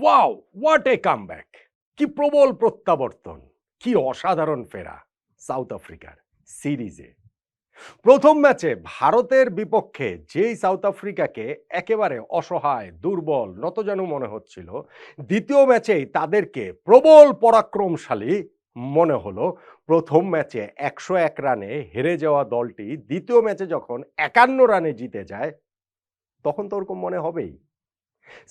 Wow what a comeback কি প্রবল প্রত্যাবর্তন, কি অসাধারণ ফেরা সাউথ আফ্রিকার সিরিজে প্রথম ম্যাচে ভারতের বিপক্ষে যেই সাউথ আফ্রিকাকে একেবারে অসহায়, দুর্বল, নতজানু মনে হচ্ছিল, দ্বিতীয় ম্যাচেই তাদেরকে প্রবল পরাক্রমশালী মনে হলো। প্রথম ম্যাচে একশো এক রানে হেরে যাওয়া দলটি দ্বিতীয় ম্যাচে যখন একান্ন রানে জিতে যায়, তখন তো ওরকম মনে হবেই।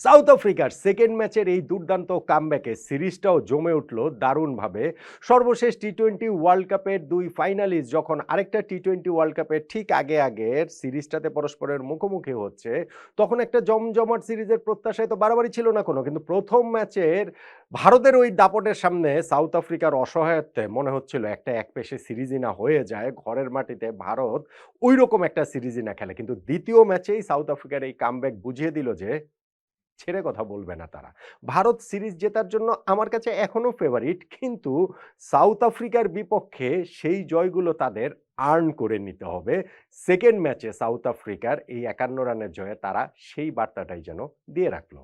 সাউথ আফ্রিকার সেকেন্ড ম্যাচের এই দুর্দান্ত কামব্যাকে সিরিজটাও জমে উঠল দারুণভাবে। সর্বশেষ টি টোয়েন্টি ওয়ার্ল্ড কাপের দুই ফাইনালিস্ট যখন আরেকটা টি টোয়েন্টি ওয়ার্ল্ড কাপের ঠিক আগে আগের সিরিজটাতে পরস্পরের মুখোমুখি হচ্ছে, তখন একটা জমজমাট সিরিজের প্রত্যাশায় তো বাড়াবাড়ি ছিল না কোনো, কিন্তু প্রথম ম্যাচের ভারতের ওই দাপটের সামনে সাউথ আফ্রিকার অসহায়ত্বে মনে হচ্ছিল একটা এক পেশে সিরিজই না হয়ে যায়, ঘরের মাটিতে ভারত ওই রকম একটা সিরিজই না খেলে। কিন্তু দ্বিতীয় ম্যাচেই সাউথ আফ্রিকার এই কামব্যাক বুঝিয়ে দিল যে ছেড়ে কথা বলবে না তারা। ভারত সিরিজ জেতার জন্য আমার কাছে এখনও ফেভারিট কিন্তু সাউথ আফ্রিকার বিপক্ষে সেই জয়গুলো তাদের আর্ন করে নিতে হবে। সেকেন্ড ম্যাচে সাউথ আফ্রিকার এই একান্ন রানের জয়ে তারা সেই বার্তাটাই যেন দিয়ে রাখল।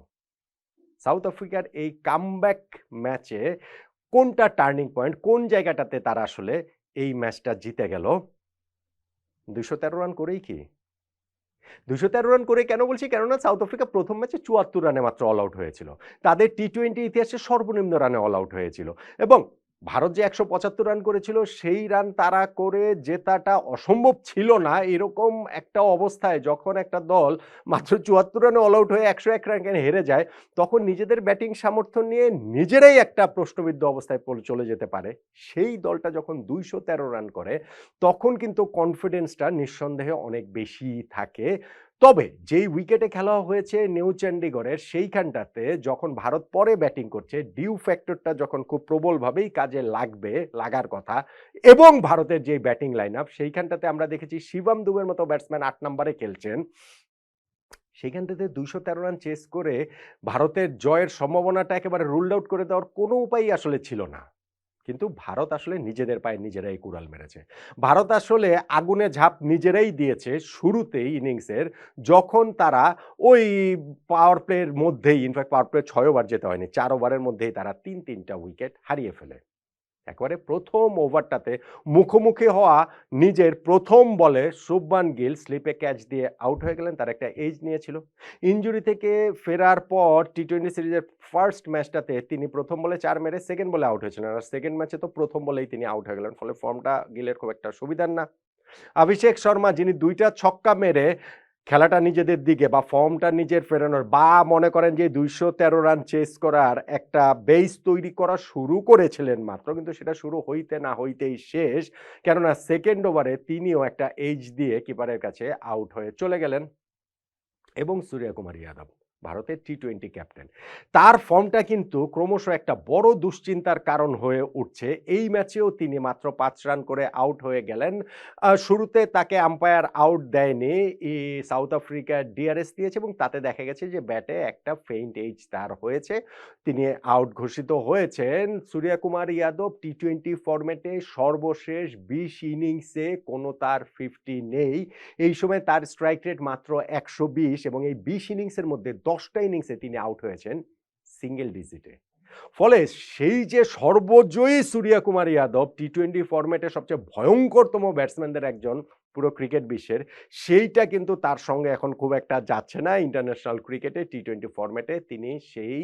সাউথ আফ্রিকার এই কামব্যাক ম্যাচে কোনটা টার্নিং পয়েন্ট কোন জায়গাটাতে তারা আসলে এই ম্যাচটা জিতে গেল? দুশো তেরো রান করেই কি? দুশো তেরো রান করে কেন বলছি? কেননা সাউথ আফ্রিকা প্রথম ম্যাচে চুয়াত্তর রানে মাত্র অল আউট হয়েছিল। তাদের টি টোয়েন্টি ইতিহাসে সর্বনিম্ন রানে অল আউট হয়েছিল। এবং ভারত যে একশো পঁচাত্তর রান করেছিল, সেই রান তারা করে জেতাটা অসম্ভব ছিল না। এরকম একটা অবস্থায় যখন একটা দল মাত্র চুয়াত্তর রানে অল আউট হয়ে একশো এক রানে হেরে যায়, তখন নিজেদের ব্যাটিং সামর্থ্য নিয়ে নিজেরাই একটা প্রশ্নবিদ্ধ অবস্থায় চলে যেতে পারে। সেই দলটা যখন দুইশো তেরো রান করে, তখন কিন্তু কনফিডেন্সটা নিঃসন্দেহে অনেক বেশি থাকে। তবে যেই উইকেটে খেলা হয়েছে নিউ চণ্ডীগড়ের সেইখানটাতে যখন ভারত পরে ব্যাটিং করছে ডিউ ফ্যাক্টরটা যখন খুব প্রবলভাবেই কাজে লাগবে, লাগার কথা, এবং ভারতের যে ব্যাটিং লাইন আপ সেইখানটাতে আমরা দেখেছি শিবম দুবের মতো ব্যাটসম্যান আট নম্বরে খেলছেন। সেইখানটাতে দুইশো তেরো রান চেস করে ভারতের জয়ের সম্ভাবনাটা একেবারে রুলড আউট করে দেওয়ার কোনো উপায়ই আসলে ছিল না। কিন্তু ভারত আসলে নিজেদের পায়ে নিজেরাই কুড়াল মেরেছে। ভারত আসলে আগুনে ঝাঁপ নিজেরাই দিয়েছে শুরুতেই ইনিংসের, যখন তারা ওই পাওয়ার প্লের মধ্যেই ইনফ্যাক্ট পাওয়ার প্লে ছয় ওভার যেতে হয়নি, চার ওভারের মধ্যেই তারা তিন তিনটা উইকেট হারিয়ে ফেলে। একেবারে প্রথম ওভারটাতে মুখোমুখি হওয়া নিজের প্রথম বলে শুভমান গিল স্লিপে ক্যাচ দিয়ে আউট হয়ে গেলেন, তার একটা এজ নিয়েছিল। ইঞ্জুরি থেকে ফেরার পর টি টোয়েন্টি সিরিজের ফার্স্ট ম্যাচটাতে তিনি প্রথম বলে চার মেরে সেকেন্ড বলে আউট হয়েছিলেন। আর সেকেন্ড ম্যাচে তো প্রথম বলেই তিনি আউট হয়ে গেলেন, ফলে ফর্মটা গিলের খুব একটা সুবিধার না। অভিষেক শর্মা, যিনি দুইটা ছক্কা মেরে খেলাটা নিজেদের দিকে বা ফর্মটা নিজের ফেরানোর, বা মনে করেন যে দুইশো তেরো রান চেস করার একটা বেস তৈরি করা শুরু করেছিলেন মাত্র, কিন্তু সেটা শুরু হইতে না হইতেই শেষ। কেননা সেকেন্ড ওভারে তিনিও একটা এইচ দিয়ে কিপারের কাছে আউট হয়ে চলে গেলেন। এবং সূর্যকুমার যাদব। ভারতের টি টোয়েন্টি ক্যাপ্টেন তার ফর্মটা কিন্তু ক্রমশ একটা বড় দুশ্চিন্তার কারণ হয়ে উঠছে। এই ম্যাচেও তিনি মাত্র পাঁচ রান করে আউট হয়ে গেলেন। শুরুতে তাকে আম্পায়ার আউট দেয়নি। সাউথ আফ্রিকা ডিআরএস দিয়েছে এবং তাতে দেখা গেছে যে ব্যাটে একটা ফেইন্ট এইচ তার হয়েছে। তিনি আউট ঘোষিত হয়েছেন। সূর্যকুমার যাদব টি টোয়েন্টি ফরম্যাটে সর্বশেষ বিশ ইনিংসে কোনো তার ফিফটি নেই। এই সময় তার স্ট্রাইক রেট মাত্র একশো বিশ এবং এই বিশ ইনিংসের মধ্যে দশটা ইনিংসে তিনি আউট হয়েছেন সিঙ্গেল ডিজিটে ফলে সেই যে সর্বজয়ী সূর্যকুমার যাদব টি টোয়েন্টি ফরম্যাটে সবচেয়ে ভয়ঙ্করতম ব্যাটসম্যানদের একজন পুরো ক্রিকেট বিশ্বের, সেইটা কিন্তু তার সঙ্গে এখন খুব একটা যাচ্ছে না ইন্টারন্যাশনাল ক্রিকেটে টি টোয়েন্টি ফরম্যাটে তিনি সেই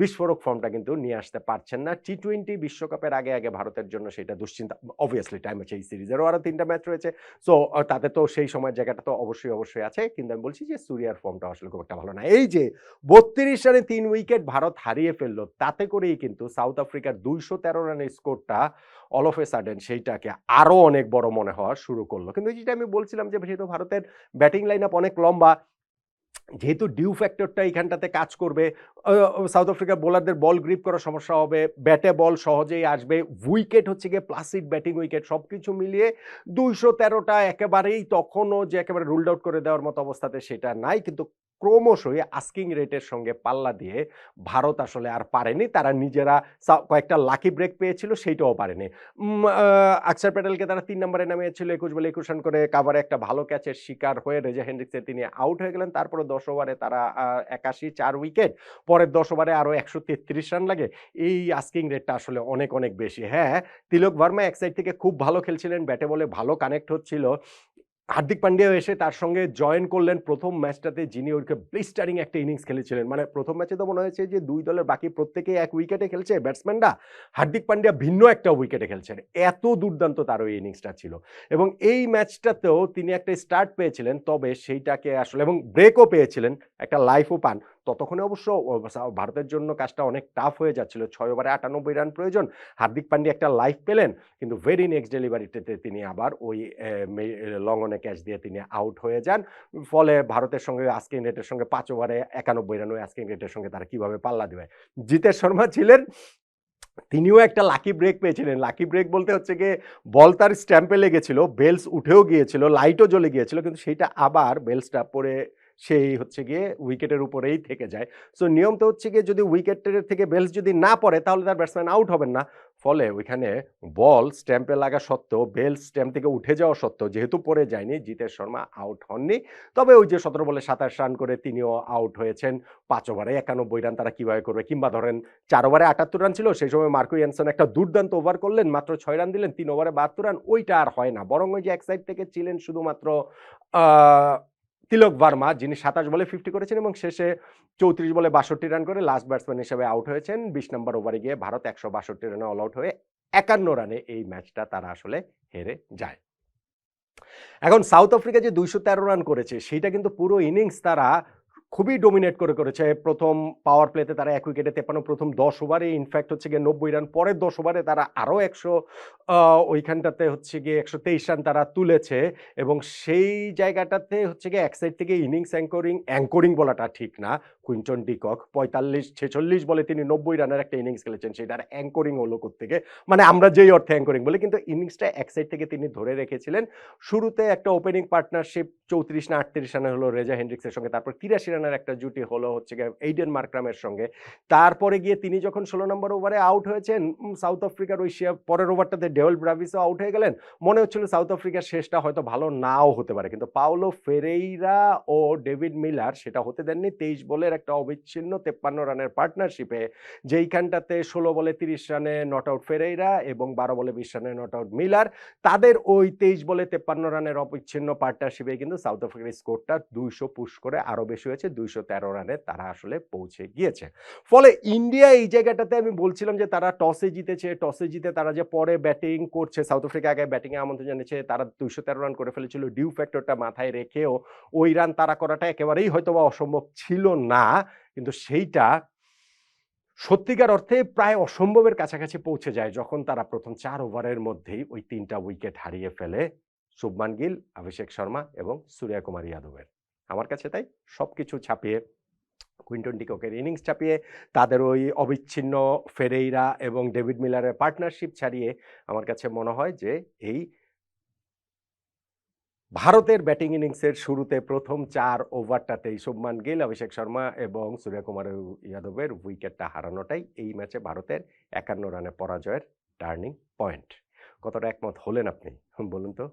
বিস্ফোরক ফর্মটা কিন্তু নিয়ে আসতে পারছেন না। টি টোয়েন্টি বিশ্বকাপের আগে আগে ভারতের জন্য সেটা দুশ্চিন্তা অবভিয়াসলি টাইম আছে, এই সিরিজেরও আরও তিনটা ম্যাচ রয়েছে। সো তাতে তো সেই সময় জায়গাটা তো অবশ্যই অবশ্যই আছে, কিন্তু আমি বলছি যে সুরিয়ার ফর্মটা আসলে খুব একটা ভালো না। এই যে বত্রিশ রানে তিন উইকেট ভারত হারিয়ে ফেলল, তাতে করেই কিন্তু সাউথ আফ্রিকার দুইশো তেরো রানের স্কোরটা অল অফ এ সাডেন সেইটাকে আরও অনেক বড় মনে হওয়া শুরু করল। কিন্তু যেটা আমি বলছিলাম যে যেহেতু ভারতের ব্যাটিং লাইন আপ অনেক লম্বা, যেহেতু ডিউ ফ্যাক্টরটা এইখানটাতে কাজ করবে সাউথ আফ্রিকার বোলারদের বল গ্রিপ করার সমস্যা হবে ব্যাটে বল সহজেই আসবে উইকেট হচ্ছে গিয়ে প্লাসিড ব্যাটিং উইকেট সব কিছু মিলিয়ে দুইশো তেরোটা একেবারেই তখনও যে একেবারে রুলড আউট করে দেওয়ার মতো অবস্থাতে সেটা নাই। কিন্তু ক্রমশই আস্কিং রেটের সঙ্গে পাল্লা দিয়ে ভারত আসলে আর পারেনি। তারা নিজেরা কয়েকটা লাকি ব্রেক পেয়েছিল, সেইটাও পারেনি। আকসার প্যাটেলকে তারা তিন নম্বরে নামিয়েছিল, একুশ বলে একুশ রান করে কাভারে একটা ভালো ক্যাচের শিকার হয়ে রেজা হেন্ড্রিক্সে তিনি আউট হয়ে গেলেন। তারপরে দশ ওভারে তারা একাশি চার উইকেট পরের দশ ওভারে আরও একশো তেত্রিশ রান লাগে। এই আস্কিং রেটটা আসলে অনেক অনেক বেশি। হ্যাঁ তিলক ভার্মা এক সাইড থেকে খুব ভালো খেলছিলেন, ব্যাটে বলে ভালো কানেক্ট হচ্ছিল। হার্দিক পান্ডিয়া এসে তার সঙ্গে জয়েন করলেন প্রথম ম্যাচটাতে যিনি ওইকে ব্লিস্টারিং একটা ইনিংস খেলেছিলেন। মানে প্রথম ম্যাচে তো মনে হয়েছে যে দুই দলের বাকি প্রত্যেকেই এক উইকেটে খেলছে। ব্যাটসম্যানরা হার্দিক পান্ডিয়া ভিন্ন একটা উইকেটে খেলছেন। এত দুর্দান্ত তার ওই ইনিংসটা ছিল। এবং এই ম্যাচটাতেও তিনি একটা স্টার্ট পেয়েছিলেন, তবে সেইটাকে আসলে, এবং ব্রেকও পেয়েছিলেন, একটা লাইফও পান। ততক্ষণে অবশ্য ভারতের জন্য কাজটা অনেক টাফ হয়ে যাচ্ছিল। ছয় ওভারে আটানব্বই রান প্রয়োজন। হার্দিক পান্ডে একটা লাইফ পেলেন, কিন্তু ভেরি নেক্সট ডেলিভারিতে তিনি আবার ওই লঙ্গনে ক্যাচ দিয়ে তিনি আউট হয়ে যান। ফলে ভারতের সঙ্গে আস্কিং রেটের সঙ্গে পাঁচ ওভারে একানব্বই রান ওই আস্কিং রেটের সঙ্গে তারা কীভাবে পাল্লা দেবে? জিতেশ শর্মা ছিলেন, তিনিও একটা লাকি ব্রেক পেয়েছিলেন। লাকি ব্রেক বলতে হচ্ছে গিয়ে বল তার স্ট্যাম্পে লেগেছিল বেলস উঠেও গিয়েছিল লাইটও জ্বলে গিয়েছিল, কিন্তু সেইটা আবার বেলসটা পরে সেই হচ্ছে গিয়ে উইকেটের উপরেই থেকে যায়। সো নিয়ম তো হচ্ছে গিয়ে যদি উইকেটের থেকে বেলস যদি না পড়ে, তাহলে তার ব্যাটসম্যান আউট হবেন না। ফলে ওইখানে বল স্ট্যাম্পে লাগা সত্ত্বেও বেল স্ট্যাম্প থেকে উঠে যাওয়া সত্ত্বেও যেহেতু পড়ে যায়নি, জিতেশ শর্মা আউট হননি। তবে ওই যে সতেরো বলে সাতাশ রান করে তিনিও আউট হয়েছেন। পাঁচ ওভারে একানব্বই রান তারা কীভাবে করবে? কিংবা ধরেন চার ওভারে আটাত্তর রান ছিল, সেই সময় মার্কো ইয়ানসন একটা দুর্দান্ত ওভার করলেন, মাত্র ছয় রান দিলেন, তিন ওভারে বাহাত্তর রান ওইটা আর হয় না। বরং ওই যে এক সাইড থেকে ছিলেন শুধুমাত্র তিলক বার্মা যিনি সাতাশ বলে ফিফটি করেছেন এবং শেষে চৌত্রিশ বলে বাষট্টি রান করে লাস্ট ব্যাটসম্যান হিসেবে আউট হয়েছেন। বিশ নম্বর ওভারে গিয়ে ভারত একশো বাষট্টি রানে অল আউট হয়ে একান্ন রানে এই ম্যাচটা তারা আসলে হেরে যায়। এখন সাউথ আফ্রিকা যে দুইশো তেরো রান করেছে, সেইটা কিন্তু পুরো ইনিংস তারা খুবই ডোমিনেট করে করেছে। প্রথম পাওয়ার প্লেতে তারা এক উইকেটে তেপানো প্রথম দশ ওভারে ইনফ্যাক্ট হচ্ছে গিয়ে নব্বই রান পরের দশ ওভারে তারা আরও একশো ওইখানটাতে হচ্ছে গিয়ে একশো তেইশ রান তারা তুলেছে এবং সেই জায়গাটাতে হচ্ছে গিয়ে এক সাইড থেকে ইনিংস অ্যাঙ্করিং অ্যাঙ্করিং বলাটা ঠিক না। কুইন্টন ডিকক পঁয়তাল্লিশ, ছেচল্লিশ বলে তিনি নব্বই রানের একটা ইনিংস খেলেছেন। সেটার অ্যাঙ্করিং হলো থেকে মানে আমরা যেই অর্থে অ্যাঙ্করিং বলি, কিন্তু ইনিংসটা এক সাইড থেকে তিনি ধরে রেখেছিলেন। শুরুতে একটা ওপেনিং পার্টনারশিপ চৌত্রিশ না আটত্রিশ রানে হলো রেজা হেন্ড্রিক্সের সঙ্গে। তারপর তিরাশি রানের একটা জুটি হলো হচ্ছে গিয়ে এইডেন মার্ক্রামের সঙ্গে। তারপরে গিয়ে তিনি যখন ষোলো নম্বর ওভারে আউট হয়েছেন সাউথ আফ্রিকার ওই পরের ওভারটাতে ডেওয়েল ব্রাভিসও আউট হয়ে গেলেন। মনে হচ্ছিল সাউথ আফ্রিকার শেষটা হয়তো ভালো নাও হতে পারে। কিন্তু পাওলো ফেরেইরা ও ডেভিড মিলার সেটা হতে দেননি। তেইশ বলের একটা অবিচ্ছিন্ন তেপ্পান্ন রানের পার্টনারশিপে যেইখানটাতে ষোলো বলে তিরিশ রানে নট আউট ফেরেইরা এবং বারো বলে বিশ রানে নট আউট মিলার, তাদের ওই তেইশ বলে তেপ্পান্ন রানের অবিচ্ছিন্ন পার্টনারশিপে কিন্তু সাউথ আফ্রিকার স্কোরটা দুইশো পুশ করে আরও বেশি হয়েছে, দুইশো তেরো রানে তারা আসলে পৌঁছে গিয়েছে। ফলে ইন্ডিয়া এই জায়গাটাতে আমি বলছিলাম যে তারা টসে জিতেছে টসে জিতে তারা যে পরে ব্যাটিং করছে সাউথ আফ্রিকা আগে ব্যাটিংয়ে আমন্ত্রণ জানিয়েছে, তারা দুইশো তেরো রান করে ফেলেছিল ডিউ ফ্যাক্টরটা মাথায় রেখেও ওই রান তারা করাটা একেবারেই হয়তো বা অসম্ভব ছিল না। কিন্তু সেইটা সত্যিকার অর্থে প্রায় অসম্ভবের কাছাকাছি পৌঁছে যায় যখন তারা প্রথম চার ওভারের মধ্যেই ওই তিনটা উইকেট হারিয়ে ফেলে শুভমান গিল, অভিষেক শর্মা এবং সূর্যা কুমার যাদবের। আমার কাছে তাই সব কিছু ছাপিয়ে কুইন্টন ডিককের ইনিংস ছাপিয়ে, তাদের ওই অবিচ্ছিন্ন ফেরেইরা এবং ডেভিড মিলারের পার্টনারশিপ ছাড়িয়ে আমার কাছে মনে হয় যে এই ভারতের ব্যাটিং ইনিংসের শুরুতে প্রথম চার ওভারটাতেই শুভমান গিল, অভিষেক শর্মা এবং সূর্যকুমার যাদবের উইকেটটা হারানোটাই এই ম্যাচে ভারতের একান্ন রানে পরাজয়ের টার্নিং পয়েন্ট। কতটা একমত হলেন আপনি? বলুন তো।